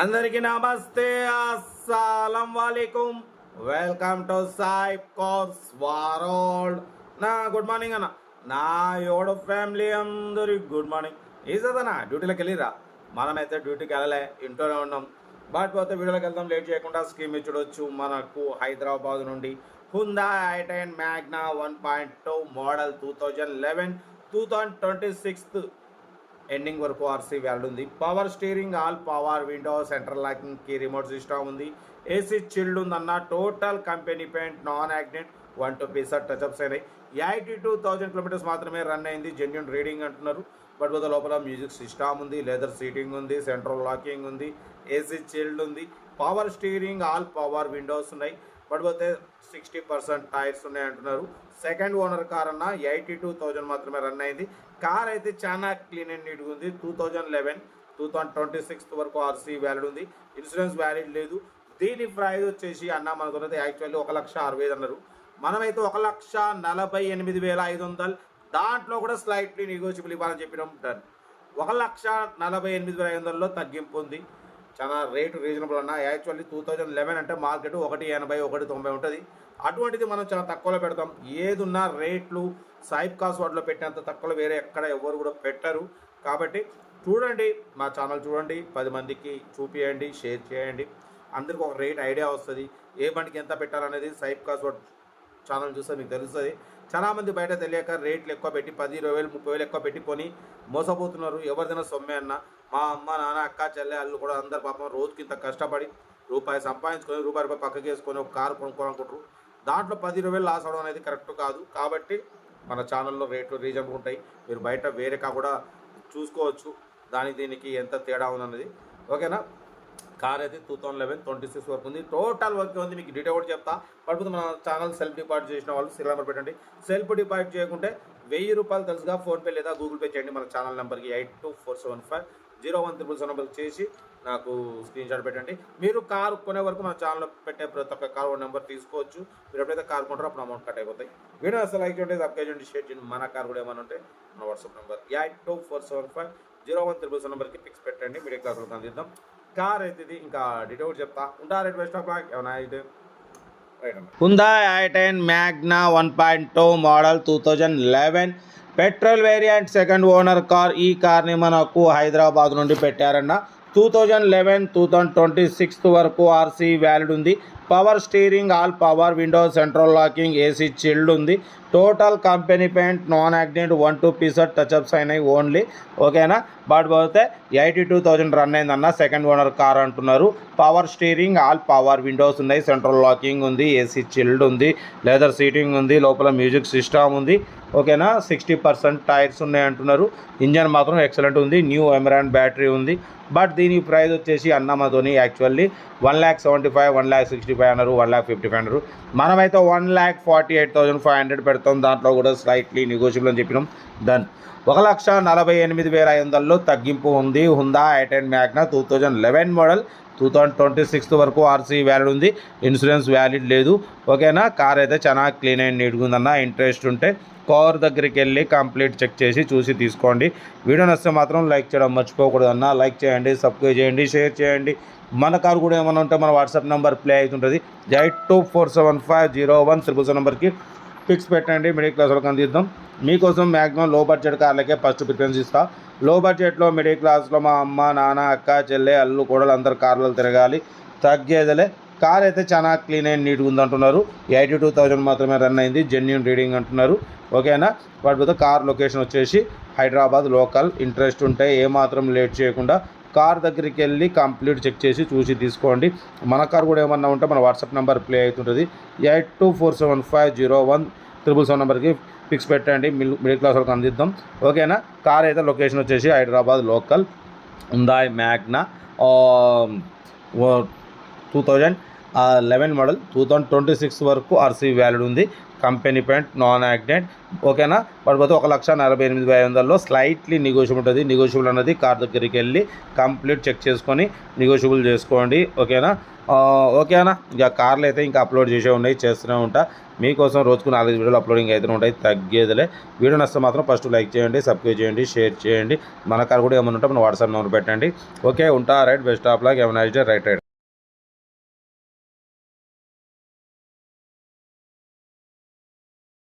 అందరికీ నమస్తే. అస్సలం వాలేకుం. Welcome to Sai cars world. నా గుడ్ మార్నింగ్ అన్న. నా యోడు ఫ్యామిలీ అందరి గుడ్ మార్నింగ్. ఈజదనా డ్యూటీలోకి వెళ్ళిరా? మనమైతే డ్యూటీకి వెళ్ళలే ఇంట్లోనే ఉన్నాం. బట్ పోతే వీడియోలోకి వెళ్దాం లేట్ చేయకుండా స్కీమ్ చూడొచ్చు. మనకు హైదరాబాద్ నుండి Hyundai i ten Magna one point two model two thousand eleven two thousand twenty sixth ending వరకు ఆర్సీ వ్యాల్డ్ ఉంది. Power steering all power window central లాకింగ్కి remote system ఉంది. ఏసీ చిల్డ్ ఉందన్న total company paint non accident one two pieces touchups అయినాయి. Eighty two thousand kilometres మాత్రమే run అయింది. Genuine reading అంటున్నారు. But బుధ లోపల మ్యూజిక్ సిస్టమ్ ఉంది లెదర్ సీటింగ్ ఉంది సెంట్రల్ లాకింగ్ ఉంది ఏసీ చిల్డ్ ఉంది. Power steering all power windows ఉన్నాయి. బట్ పోతే సిక్స్టీ పర్సెంట్ టైర్స్ ఉన్నాయి అంటున్నారు. సెకండ్ ఓనర్ కార్ అన్న ఎయిటీ టూ థౌజండ్ మాత్రమే రన్ అయింది. కార్ అయితే చాలా క్లీన్ అండ్ నీట్గా ఉంది. Two thousand eleven two thousand twenty sixth వరకు ఆర్సీ వ్యాలిడ్ ఉంది. ఇన్సూరెన్స్ వ్యాలిడ్ లేదు. దీని ప్రైజ్ వచ్చేసి అన్న మనకున్నది యాక్చువల్లీ ఒక లక్ష అరవై ఐదు అన్నారు. మనమైతే ఒక లక్ష నలభై ఎనిమిది వేల ఐదు వందలు. దాంట్లో కూడా స్లైట్లీ నెగోషియబుల్ ఇవ్వాలని చెప్పినాం. డన్ ఒక లక్ష నలభై ఎనిమిది వేల ఐదు వందలలో తగ్గింపు ఉంది. చాలా రేటు రీజనబుల్ అన్న. యాక్చువల్లీ టూ థౌజండ్ లెవెన్ అంటే మార్కెట్ ఒకటి ఎనభై ఒకటి తొంభై ఉంటుంది. అటువంటిది మనం చాలా తక్కువలో పెడతాం. ఏదున్నా రేట్లు సాయిబ్ కాస్ వాటిలో పెట్టినంత తక్కువలో వేరే ఎక్కడ ఎవరు కూడా పెట్టరు. కాబట్టి చూడండి మా ఛానల్ చూడండి పది మందికి చూపియండి షేర్ చేయండి. అందరికి ఒక రేట్ ఐడియా వస్తుంది. ఏ బండికి ఎంత పెట్టాలనేది సైబ్ కాస్ వాట్ ఛానల్ చూస్తే మీకు తెలుస్తుంది. చాలామంది బయట తెలియక రేట్లు ఎక్కువ పెట్టి పది ఇరవై వేలు ముప్పై వేలు ఎక్కువ పెట్టి కొని మోసపోతున్నారు. ఎవరిదైనా సొమ్మే అన్న. మా అమ్మ నాన్న అక్క చెల్లె అల్లు కూడా అందరు పాపం రోజుకి ఇంత కష్టపడి రూపాయి సంపాదించుకొని రూపాయి రూపాయి పక్కకి వేసుకొని ఒక కారు కొనుక్కోవాలనుకుంటారు దాంట్లో పది ఇరవై వేలు లాస్ అవడం అనేది కరెక్ట్ కాదు. కాబట్టి మన ఛానల్లో రేట్లు రీజనబుల్ ఉంటాయి. మీరు బయట వేరే కూడా చూసుకోవచ్చు. దానికి దీనికి ఎంత తేడా ఉందన్నది. ఓకేనా? కార్ అయితే two thousand eleven twenty six వరకు ఉంది. టోటల్ వర్క్ ఉంది. మీకు డీటెయిల్ కూడా చెప్తా. పడిపోతే మన ఛానల్ సెల్ఫ్ డిపాజిట్ చేసిన వాళ్ళు సిల్ నెంబర్ పెట్టండి. సెల్ఫ్ డిపాజిట్ చేయకుంటే వెయ్యి రూపాయలు తెలుసుగా ఫోన్పే లేదా గూగుల్ పే చేయండి. మన ఛానల్ నెంబర్కి eight two four seven five zero one triple seven నెంబర్కి చేసి నాకు స్క్రీన్ షాట్ పెట్టండి. మీరు కారు కొనే వరకు మన ఛానల్లో పెట్టే ప్రతి ఒక్క కార్ నెంబర్ తీసుకోవచ్చు. మీరు ఎప్పుడైతే కార్ కొంటారో అప్పుడు అమౌంట్ కట్ అయిపోతాయి. వీడియో అసలు లైక్ చేయండి సబ్స్క్రైబ్ చేయండి షేర్ చేయండి. మన కార్ కూడా ఏమైనా ఉంటే మన WhatsApp number eight two four seven five zero one triple seven నెంబర్కి పిక్స్ పెట్టండి. మీడియా క్లాసులకు అందిద్దాం. కార్ అయితే ఇది ఇంకా డీటెయిల్స్ చెప్తా. ఉంటా రేట్ బెస్ట్ ఆఫ్ లాక్ ఏమైనా అయితే? Hyundai i ten Magna one point two model two thousand eleven petrol variant second owner car ఈ కార్ని మనకు హైదరాబాద్ నుండి పెట్టారన్న. Two thousand eleven two thousand twenty sixth వరకు ఆర్సీ వ్యాలిడ్ ఉంది. Power steering all power window central locking AC chilled ఉంది. Total company paint non accident one two pieces touchups అయినాయి only. ఓకేనా? But పోతే ఎయిటీ టూ థౌజండ్ రన్ అయిందన్న second owner car అంటున్నారు. Power steering all power windows ఉన్నాయి. Central locking ఉంది AC chilled ఉంది. Leather seating ఉంది లోపల మ్యూజిక్ సిస్టమ్ ఉంది. ఓకేనా? సిక్స్టీ పర్సెంట్ టైర్స్ ఉన్నాయి అంటున్నారు. ఇంజన్ మాత్రం ఎక్సలెంట్ ఉంది. న్యూ ఎమరాన్ బ్యాటరీ ఉంది. బట్ దీని ప్రైస్ వచ్చేసి అన్నమతోని actually one lakh seventy five one lakh sixty five అన్నారు వన్ ల్యాక్ ఫిఫ్టీ ఫైవ్ అన్నారు. మనమైతే one lakh forty eight thousand five hundred పెడతాం దాంట్లో కూడా స్లైట్లీ నెగోషియబుల్ అని చెప్పినాం. డన్ ఒక లక్ష నలభై ఎనిమిది వేల ఐదు వందల్లో తగ్గింపు ఉంది. Hyundai i ten Magna two thousand eleven model two thousand twenty sixth వరకు ఆర్సీ వ్యాలిడ్ ఉంది. ఇన్సూరెన్స్ వ్యాలిడ్ లేదు. ఓకేనా? కార్ అయితే చాలా క్లీన్ అండ్ నీట్గా ఉందన్న. ఇంట్రెస్ట్ ఉంటే కార్ దగ్గరికి వెళ్ళి కంప్లీట్ చెక్ చేసి చూసి తీసుకోండి. వీడియో నచ్చితే మాత్రం లైక్ చేయడం మర్చిపోకూడదు అన్న లైక్ చేయండి సబ్స్క్రైబ్ చేయండి షేర్ చేయండి. మన కారు కూడా ఏమైనా ఉంటే మన వాట్సాప్ నెంబర్ ప్లే అవుతుంటుంది. Eight two four seven five zero one triple seven నెంబర్కి ఫిక్స్ పెట్టండి మిడిల్ క్లాస్ వాళ్ళకి అందిద్దాం. మీకోసం మ్యాక్సిమం లో బడ్జెట్ కార్లకే ఫస్ట్ ప్రిఫరెన్స్ ఇస్తా. లో బడ్జెట్లో మిడిల్ క్లాస్లో మా అమ్మ నాన్న అక్క చెల్లె అల్లు కూడా అందరు కార్లలో తిరగాలి. తగ్గేదలే. కార్ అయితే చాలా క్లీన్ అండ్ నీట్గా ఉంది అంటున్నారు ఎయిటీ టూ థౌజండ్ మాత్రమే రన్ అయింది జెన్యున్ రీడింగ్ అంటున్నారు. ఓకేనా? వాటితో కార్ లొకేషన్ వచ్చేసి హైదరాబాద్ లోకల్ ఇంట్రెస్ట్ ఉంటే ఏమాత్రం లేట్ చేయకుండా కార్ దగ్గరికి వెళ్ళి కంప్లీట్ చెక్ చేసి చూసి తీసుకోండి. మన కార్ కూడా ఏమన్నా ఉంటే మన వాట్సాప్ నెంబర్ ప్లే అవుతుంటుంది. Eight two four seven five zero one triple seven నెంబర్కి ఫిక్స్ పెట్టండి. మిల్- మిడిల్ క్లాస్ వాళ్ళకి అందిద్దాం. ఓకేనా? కార్ అయితే లొకేషన్ వచ్చేసి Hyderabad local Hyundai Magna two thousand eleven model two thousand twenty six వరకు ఆర్సీ వ్యాలిడ్ ఉంది. Company paint non accident. ఓకేనా? పడిపోతే ఒక లక్ష నలభై ఎనిమిది వేల వందల్లో స్లైట్లీ నెగోషియబుల్ ఉంటుంది. నెగోషియబుల్ అనేది కార్ దగ్గరికి వెళ్ళి కంప్లీట్ చెక్ చేసుకొని నెగోషియబుల్ చేసుకోండి. ఓకేనా? ఓకేనా? ఇంకా ఇక కార్లు అయితే ఇంకా అప్లోడ్ చేసే ఉన్నాయి చేస్తూనే ఉంటా. మీకోసం రోజుకు నాలుగు వీడియోలు అప్లోడింగ్ అయితే ఉంటాయి తగ్గేదిలే. వీడియో నష్టం మాత్రం ఫస్ట్ లైక్ చేయండి సబ్స్క్రైబ్ చేయండి షేర్ చేయండి. మన కార్ కూడా ఏమైనా ఉంటే మన వాట్సాప్ నెంబర్ పెట్టండి. ఓకే ఉంటా. రైట్ బెస్ట్ ఆఫ్ లాగ్ ఏమైనా రైట్ రైట్.